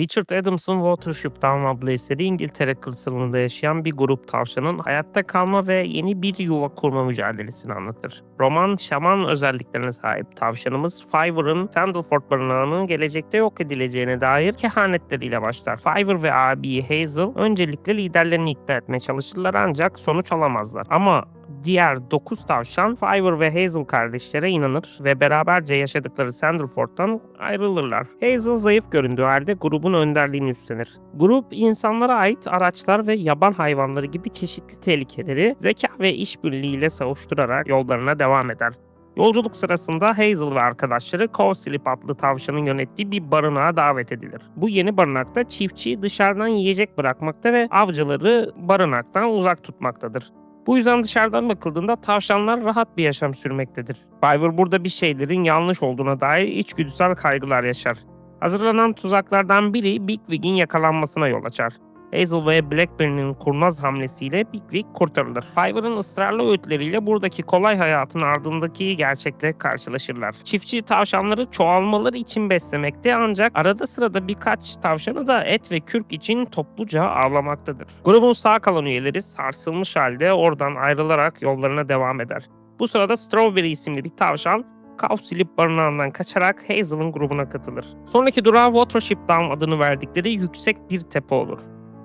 Richard Adams'ın Watership Down adlı eseri İngiltere kırsalında yaşayan bir grup tavşanın hayatta kalma ve yeni bir yuva kurma mücadelesini anlatır. Roman, şaman özelliklerine sahip tavşanımız Fiverr'ın Sandalford barınağının gelecekte yok edileceğine dair kehanetleriyle başlar. Fiverr ve abi Hazel öncelikle liderlerini ikna etmeye çalışırlar ancak sonuç alamazlar. Ama diğer 9 tavşan Fiverr ve Hazel kardeşlere inanır ve beraberce yaşadıkları Sandalford'dan ayrılırlar. Hazel zayıf göründüğü halde grubun önderliğini üstlenir. Grup insanlara ait araçlar ve yaban hayvanları gibi çeşitli tehlikeleri zeka ve işbirliğiyle savuşturarak yollarına devam eder. Yolculuk sırasında Hazel ve arkadaşları Cowslip adlı tavşanın yönettiği bir barınağa davet edilir. Bu yeni barınakta çiftçi dışarıdan yiyecek bırakmakta ve avcıları barınaktan uzak tutmaktadır. Bu yüzden dışarıdan bakıldığında tavşanlar rahat bir yaşam sürmektedir. Fiverr burada bir şeylerin yanlış olduğuna dair içgüdüsel kaygılar yaşar. Hazırlanan tuzaklardan biri Big Wig'in yakalanmasına yol açar. Hazel ve Blackberry'nin kurnaz hamlesiyle Wig kurtarılır. Fiverr'ın ısrarlı öğütleriyle buradaki kolay hayatın ardındaki gerçekle karşılaşırlar. Çiftçi tavşanları çoğalmaları için beslemekte ancak arada sırada birkaç tavşanı da et ve kürk için topluca avlamaktadır. Grubun sağ kalan üyeleri sarsılmış halde oradan ayrılarak yollarına devam eder. Bu sırada Strawberry isimli bir tavşan Cowslip barınağından kaçarak Hazel'ın grubuna katılır. Sonraki durağı Watership Down adını verdikleri yüksek bir tepe olur.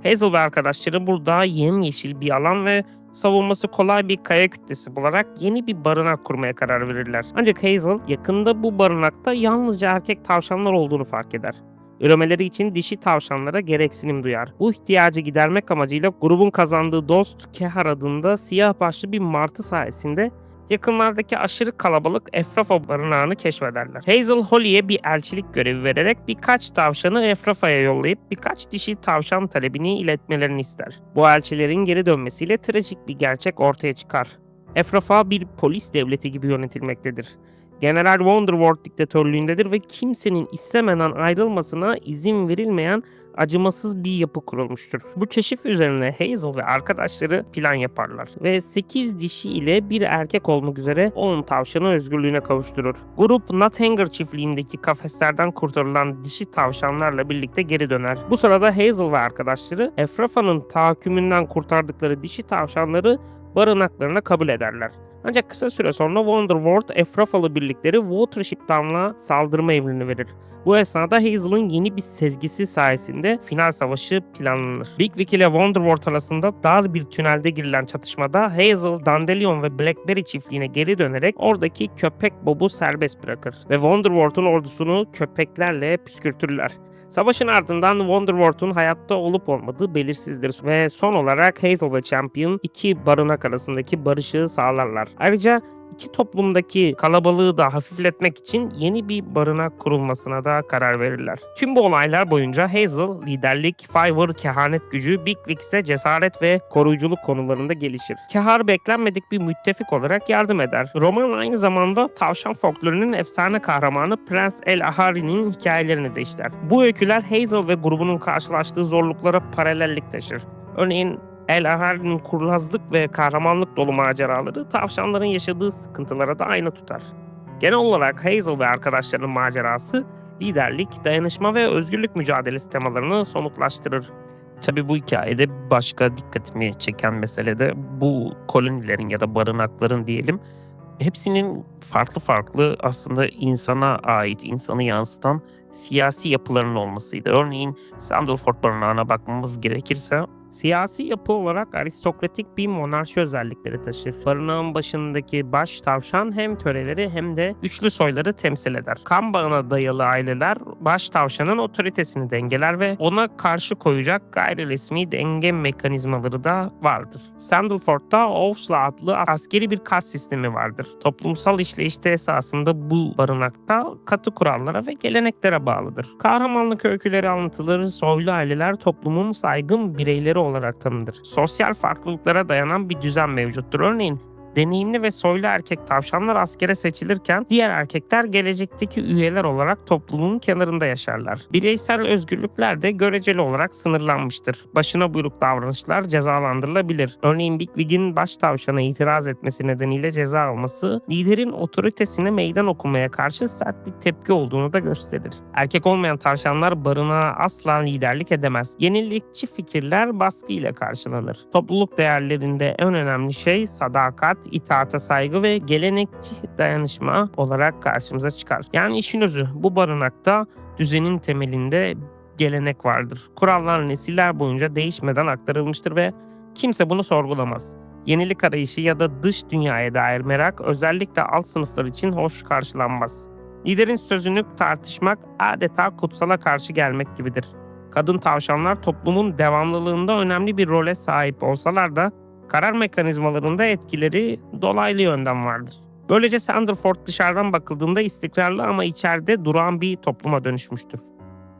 Hazel ve arkadaşları burada yemyeşil bir alan ve savunması kolay bir kaya kütlesi bularak yeni bir barınak kurmaya karar verirler. Ancak Hazel yakında bu barınakta yalnızca erkek tavşanlar olduğunu fark eder. Üremeleri için dişi tavşanlara gereksinim duyar. Bu ihtiyacı gidermek amacıyla grubun kazandığı dost Kehar adında siyah başlı bir martı sayesinde yakınlardaki aşırı kalabalık Efrafa barınağını keşfederler. Hazel Holly'e bir elçilik görevi vererek birkaç tavşanı Efrafa'ya yollayıp birkaç dişi tavşan talebini iletmelerini ister. Bu elçilerin geri dönmesiyle trajik bir gerçek ortaya çıkar. Efrafa bir polis devleti gibi yönetilmektedir. General Wonderworld diktatörlüğündedir ve kimsenin istemeden ayrılmasına izin verilmeyen acımasız bir yapı kurulmuştur. Bu keşif üzerine Hazel ve arkadaşları plan yaparlar ve 8 dişi ile bir erkek olmak üzere 10 tavşanı özgürlüğüne kavuşturur. Grup Nothanger çiftliğindeki kafeslerden kurtarılan dişi tavşanlarla birlikte geri döner. Bu sırada Hazel ve arkadaşları Efrafa'nın tahakkümünden kurtardıkları dişi tavşanları barınaklarına kabul ederler. Ancak kısa süre sonra Wonderworld Efrafalı birlikleri Watership Down'la saldırma emrini verir. Bu esnada Hazel'ın yeni bir sezgisi sayesinde final savaşı planlanır. Big Wick ile Wonderworld arasında dar bir tünelde girilen çatışmada Hazel, Dandelion ve Blackberry çiftliğine geri dönerek oradaki köpek Bob'u serbest bırakır ve Wonderworld'un ordusunu köpeklerle püskürtürler. Savaşın ardından Wonderworld'un hayatta olup olmadığı belirsizdir ve son olarak Hazel ve Champion iki barınak arasındaki barışı sağlarlar. Ayrıca iki toplumdaki kalabalığı da hafifletmek için yeni bir barınak kurulmasına da karar verirler. Tüm bu olaylar boyunca Hazel liderlik, Fiverr kehanet gücü, Big Wig ise cesaret ve koruyuculuk konularında gelişir. Kahar beklenmedik bir müttefik olarak yardım eder. Roman aynı zamanda tavşan folklorunun efsane kahramanı Prens El Ahari'nin hikayelerini de işler. Bu öyküler Hazel ve grubunun karşılaştığı zorluklara paralellik taşır. Örneğin El Ahari'nin kurnazlık ve kahramanlık dolu maceraları tavşanların yaşadığı sıkıntılara da ayna tutar. Genel olarak Hazel ve arkadaşlarının macerası liderlik, dayanışma ve özgürlük mücadelesi temalarını somutlaştırır. Tabi bu hikayede başka dikkatimi çeken mesele de bu kolonilerin ya da barınakların diyelim hepsinin farklı farklı aslında insana ait, insanı yansıtan siyasi yapılarının olmasıydı. Örneğin Sandalford barınağına bakmamız gerekirse Siyasi yapı olarak aristokratik bir monarşi özellikleri taşır. Barınağın başındaki baş tavşan hem töreleri hem de güçlü soyları temsil eder. Kan bağına dayalı aileler baş tavşanın otoritesini dengeler ve ona karşı koyacak gayri resmi denge mekanizmaları da vardır. Sandalford'da Ovsla adlı askeri bir kas sistemi vardır. Toplumsal işleyişte esasında bu barınakta katı kurallara ve geleneklere bağlıdır. Kahramanlık öyküleri anlatılır, soylu aileler toplumun saygın bireyleri olarak tanınır. Sosyal farklılıklara dayanan bir düzen mevcuttur. Örneğin Deneyimli ve soylu erkek tavşanlar askere seçilirken diğer erkekler gelecekteki üyeler olarak topluluğun kenarında yaşarlar. Bireysel özgürlükler de göreceli olarak sınırlanmıştır. Başına buyruk davranışlar cezalandırılabilir. Örneğin Big Wig'in baş tavşana itiraz etmesi nedeniyle ceza alması, liderin otoritesine meydan okumaya karşı sert bir tepki olduğunu da gösterir. Erkek olmayan tavşanlar barınağa asla liderlik edemez. Yenilikçi fikirler baskıyla karşılanır. Topluluk değerlerinde en önemli şey sadakat, itaate saygı ve gelenekçi dayanışma olarak karşımıza çıkar. Yani işin özü bu barınakta düzenin temelinde gelenek vardır. Kurallar nesiller boyunca değişmeden aktarılmıştır ve kimse bunu sorgulamaz. Yenilik arayışı ya da dış dünyaya dair merak özellikle alt sınıflar için hoş karşılanmaz. Liderin sözünü tartışmak adeta kutsala karşı gelmek gibidir. Kadın tavşanlar toplumun devamlılığında önemli bir role sahip olsalar da karar mekanizmalarında etkileri dolaylı yönden vardır. Böylece Sanderford dışarıdan bakıldığında istikrarlı ama içeride duran bir topluma dönüşmüştür.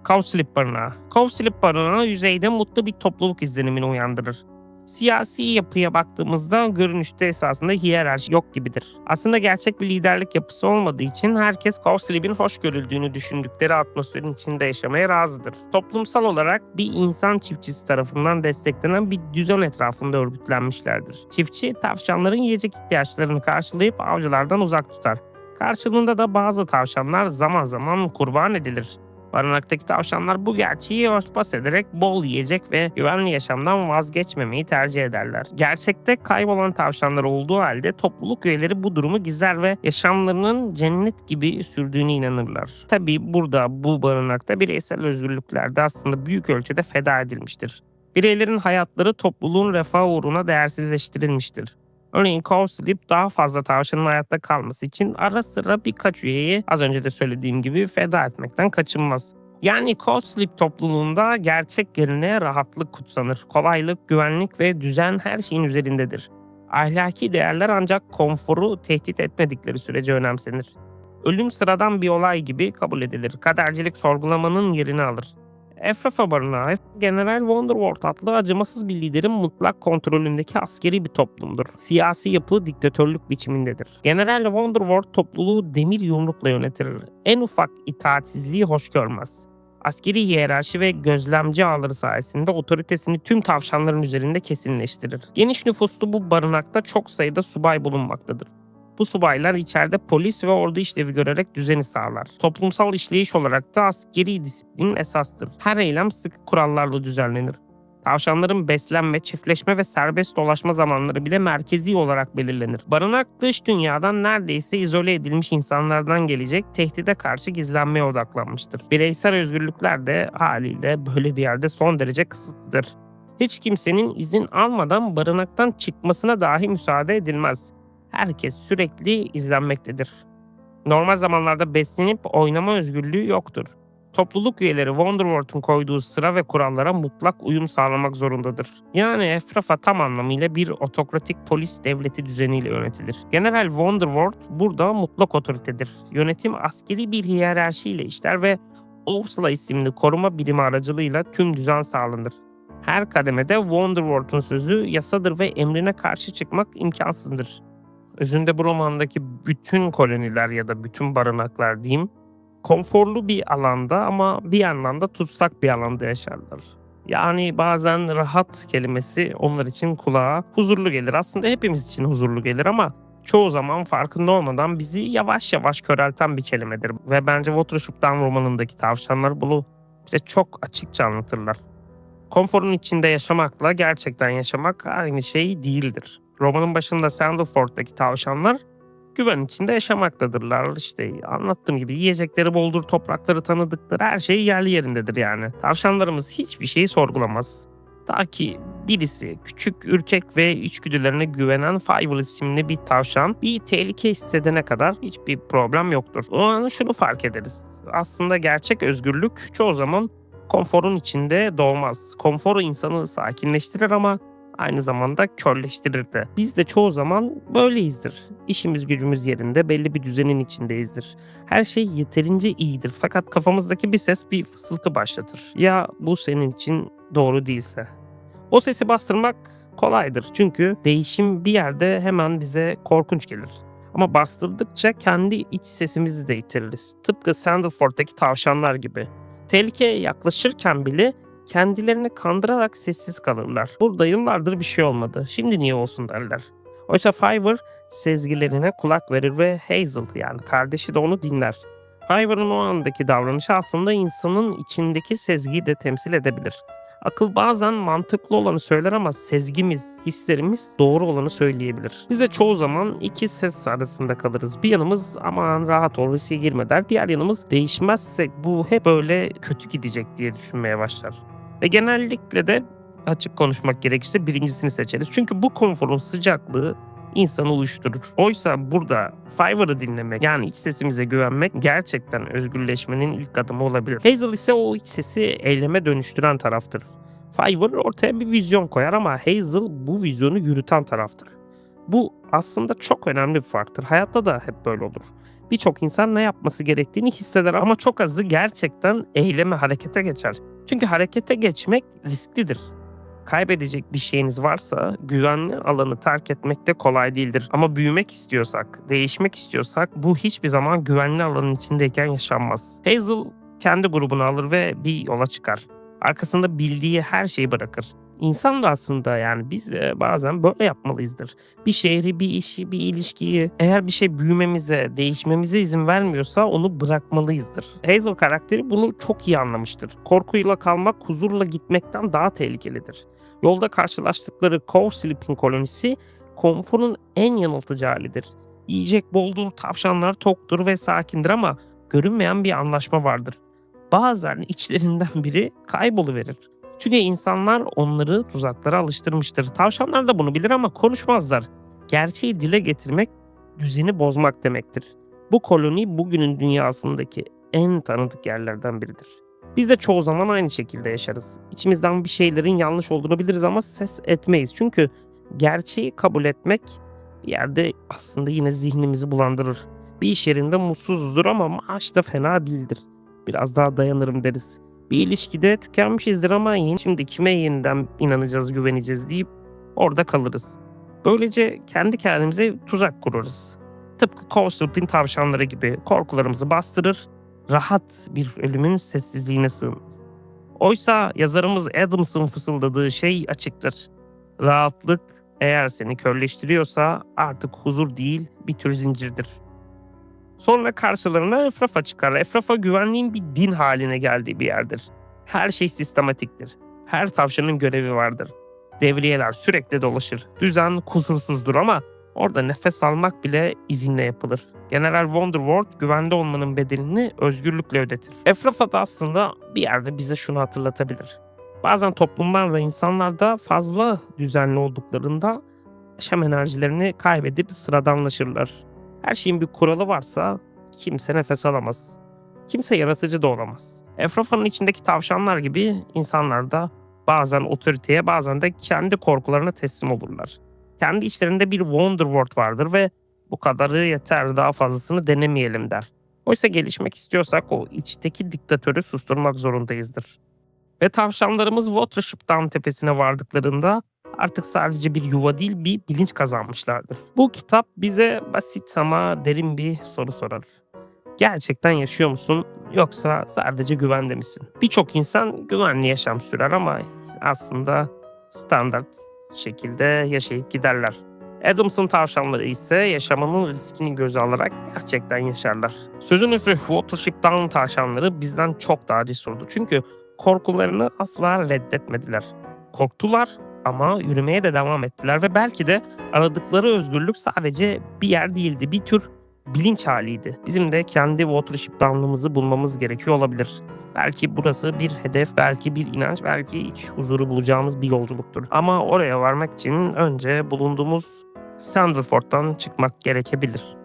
Cowslip Barınağı Cowslip Barınağı yüzeyde mutlu bir topluluk izlenimini uyandırır. Siyasi yapıya baktığımızda görünüşte esasında hiyerarşi yok gibidir. Aslında gerçek bir liderlik yapısı olmadığı için herkes Cowslip'in hoş görüldüğünü düşündükleri atmosferin içinde yaşamaya razıdır. Toplumsal olarak bir insan çiftçisi tarafından desteklenen bir düzen etrafında örgütlenmişlerdir. Çiftçi tavşanların yiyecek ihtiyaçlarını karşılayıp avcılardan uzak tutar. Karşılığında da bazı tavşanlar zaman zaman kurban edilir. Barınaktaki tavşanlar bu gerçeği örtbas ederek bol yiyecek ve güvenli yaşamdan vazgeçmemeyi tercih ederler. Gerçekte kaybolan tavşanlar olduğu halde topluluk üyeleri bu durumu gizler ve yaşamlarının cennet gibi sürdüğüne inanırlar. Tabi burada bu barınakta bireysel özgürlükler de aslında büyük ölçüde feda edilmiştir. Bireylerin hayatları topluluğun refahı uğruna değersizleştirilmiştir. Örneğin Cowslip daha fazla tavşanın hayatta kalması için ara sıra birkaç üyeyi az önce de söylediğim gibi feda etmekten kaçınmaz. Yani Cowslip topluluğunda gerçek geleneğe rahatlık kutsanır. Kolaylık, güvenlik ve düzen her şeyin üzerindedir. Ahlaki değerler ancak konforu tehdit etmedikleri sürece önemsenir. Ölüm sıradan bir olay gibi kabul edilir. Kadercilik sorgulamanın yerini alır. Efrafa Barınağı, General Wonderworld adlı acımasız bir liderin mutlak kontrolündeki askeri bir toplumdur. Siyasi yapı diktatörlük biçimindedir. General Wonderworld topluluğu demir yumrukla yönetir. En ufak itaatsizliği hoş görmez. Askeri hiyerarşi ve gözlemci ağları sayesinde otoritesini tüm tavşanların üzerinde kesinleştirir. Geniş nüfuslu bu barınakta çok sayıda subay bulunmaktadır. Bu subaylar içeride polis ve ordu işlevi görerek düzeni sağlar. Toplumsal işleyiş olarak da askeri disiplin esastır. Her eylem sıkı kurallarla düzenlenir. Tavşanların beslenme, çiftleşme ve serbest dolaşma zamanları bile merkezi olarak belirlenir. Barınak dış dünyadan neredeyse izole edilmiş insanlardan gelecek tehdide karşı gizlenmeye odaklanmıştır. Bireysel özgürlükler de haliyle böyle bir yerde son derece kısıtlıdır. Hiç kimsenin izin almadan barınaktan çıkmasına dahi müsaade edilmez herkes sürekli izlenmektedir. Normal zamanlarda beslenip oynama özgürlüğü yoktur. Topluluk üyeleri Wonderworld'un koyduğu sıra ve kurallara mutlak uyum sağlamak zorundadır. Yani Efrafa tam anlamıyla bir otokratik polis devleti düzeniyle yönetilir. General Wonderworld burada mutlak otoritedir. Yönetim askeri bir hiyerarşiyle işler ve OSLA isimli koruma birimi aracılığıyla tüm düzen sağlanır. Her kademede Wonderworld'un sözü yasadır ve emrine karşı çıkmak imkansızdır. Özünde bu romandaki bütün koloniler ya da bütün barınaklar diyeyim konforlu bir alanda ama bir yandan da tutsak bir alanda yaşarlar. Yani bazen rahat kelimesi onlar için kulağa huzurlu gelir. Aslında hepimiz için huzurlu gelir ama çoğu zaman farkında olmadan bizi yavaş yavaş körelten bir kelimedir. Ve bence Watership'tan romanındaki tavşanlar bunu bize çok açıkça anlatırlar. Konforun içinde yaşamakla gerçekten yaşamak aynı şey değildir. Romanın başında Sandalford'daki tavşanlar güven içinde yaşamaktadırlar. İşte anlattığım gibi yiyecekleri boldur, toprakları tanıdıktır, her şey yerli yerindedir yani. Tavşanlarımız hiçbir şeyi sorgulamaz. Ta ki birisi küçük, ürkek ve içgüdülerine güvenen Fievel isimli bir tavşan bir tehlike hissedene kadar hiçbir problem yoktur. O an şunu fark ederiz. Aslında gerçek özgürlük çoğu zaman konforun içinde doğmaz. Konfor insanı sakinleştirir ama aynı zamanda körleştirir de. Biz de çoğu zaman böyleyizdir. İşimiz gücümüz yerinde belli bir düzenin içindeyizdir. Her şey yeterince iyidir fakat kafamızdaki bir ses bir fısıltı başlatır. Ya bu senin için doğru değilse? O sesi bastırmak kolaydır. Çünkü değişim bir yerde hemen bize korkunç gelir. Ama bastırdıkça kendi iç sesimizi de yitiririz. Tıpkı Sandalford'daki tavşanlar gibi. Tehlikeye yaklaşırken bile kendilerini kandırarak sessiz kalırlar. Burada yıllardır bir şey olmadı. Şimdi niye olsun derler. Oysa Fiverr sezgilerine kulak verir ve Hazel yani kardeşi de onu dinler. Fiverr'ın o andaki davranışı aslında insanın içindeki sezgiyi de temsil edebilir. Akıl bazen mantıklı olanı söyler ama sezgimiz, hislerimiz doğru olanı söyleyebilir. Biz de çoğu zaman iki ses arasında kalırız. Bir yanımız aman rahat ol riske girme der. Diğer yanımız değişmezsek bu hep böyle kötü gidecek diye düşünmeye başlar. Ve genellikle de açık konuşmak gerekirse birincisini seçeriz. Çünkü bu konforun sıcaklığı insanı uyuşturur. Oysa burada Fiverr'ı dinlemek yani iç sesimize güvenmek gerçekten özgürleşmenin ilk adımı olabilir. Hazel ise o iç sesi eyleme dönüştüren taraftır. Fiverr ortaya bir vizyon koyar ama Hazel bu vizyonu yürüten taraftır. Bu aslında çok önemli bir farktır. Hayatta da hep böyle olur. Birçok insan ne yapması gerektiğini hisseder ama çok azı gerçekten eyleme harekete geçer. Çünkü harekete geçmek risklidir kaybedecek bir şeyiniz varsa güvenli alanı terk etmek de kolay değildir. Ama büyümek istiyorsak, değişmek istiyorsak bu hiçbir zaman güvenli alanın içindeyken yaşanmaz. Hazel kendi grubunu alır ve bir yola çıkar. Arkasında bildiği her şeyi bırakır. İnsan da aslında yani biz bazen böyle yapmalıyızdır. Bir şehri, bir işi, bir ilişkiyi eğer bir şey büyümemize, değişmemize izin vermiyorsa onu bırakmalıyızdır. Hazel karakteri bunu çok iyi anlamıştır. Korkuyla kalmak huzurla gitmekten daha tehlikelidir. Yolda karşılaştıkları Cove Sleeping kolonisi konforun en yanıltıcı halidir. Yiyecek boldur, tavşanlar toktur ve sakindir ama görünmeyen bir anlaşma vardır. Bazen içlerinden biri kayboluverir. Çünkü insanlar onları tuzaklara alıştırmıştır. Tavşanlar da bunu bilir ama konuşmazlar. Gerçeği dile getirmek düzeni bozmak demektir. Bu koloni bugünün dünyasındaki en tanıdık yerlerden biridir. Biz de çoğu zaman aynı şekilde yaşarız. İçimizden bir şeylerin yanlış olduğunu biliriz ama ses etmeyiz. Çünkü gerçeği kabul etmek bir yerde aslında yine zihnimizi bulandırır. Bir iş yerinde mutsuzuzdur ama maaş da fena değildir. Biraz daha dayanırım deriz. Bir ilişkide tükenmişizdir ama yeni şimdi kime yeniden inanacağız, güveneceğiz deyip orada kalırız. Böylece kendi kendimize tuzak kurarız. Tıpkı Kowsalp'in tavşanları gibi korkularımızı bastırır, rahat bir ölümün sessizliğine sığınırız. Oysa yazarımız Adams'ın fısıldadığı şey açıktır. Rahatlık eğer seni körleştiriyorsa artık huzur değil bir tür zincirdir. Sonra karşılarına Efrafa çıkar. Efrafa güvenliğin bir din haline geldiği bir yerdir. Her şey sistematiktir. Her tavşanın görevi vardır. Devriyeler sürekli dolaşır. Düzen kusursuzdur ama orada nefes almak bile izinle yapılır. General Wonderworld güvende olmanın bedelini özgürlükle ödetir. Efrafa da aslında bir yerde bize şunu hatırlatabilir. Bazen toplumlarla insanlar da fazla düzenli olduklarında yaşam enerjilerini kaybedip sıradanlaşırlar. Her şeyin bir kuralı varsa kimse nefes alamaz. Kimse yaratıcı da olamaz. Efrafa'nın içindeki tavşanlar gibi insanlar da bazen otoriteye bazen de kendi korkularına teslim olurlar. Kendi içlerinde bir Wonderworld vardır ve bu kadarı yeter daha fazlasını denemeyelim der. Oysa gelişmek istiyorsak o içteki diktatörü susturmak zorundayızdır. Ve tavşanlarımız Watership Down tepesine vardıklarında artık sadece bir yuva değil bir bilinç kazanmışlardır. Bu kitap bize basit ama derin bir soru sorar. Gerçekten yaşıyor musun yoksa sadece güvende misin? Birçok insan güvenli yaşam sürer ama aslında standart şekilde yaşayıp giderler. Adams'ın tavşanları ise yaşamanın riskini göze alarak gerçekten yaşarlar. Sözün üstü Watership Down tavşanları bizden çok daha cesurdu. Çünkü korkularını asla reddetmediler. Korktular ama yürümeye de devam ettiler ve belki de aradıkları özgürlük sadece bir yer değildi, bir tür bilinç haliydi. Bizim de kendi Watership Down'ımızı bulmamız gerekiyor olabilir. Belki burası bir hedef, belki bir inanç, belki iç huzuru bulacağımız bir yolculuktur. Ama oraya varmak için önce bulunduğumuz Sandalford'dan çıkmak gerekebilir.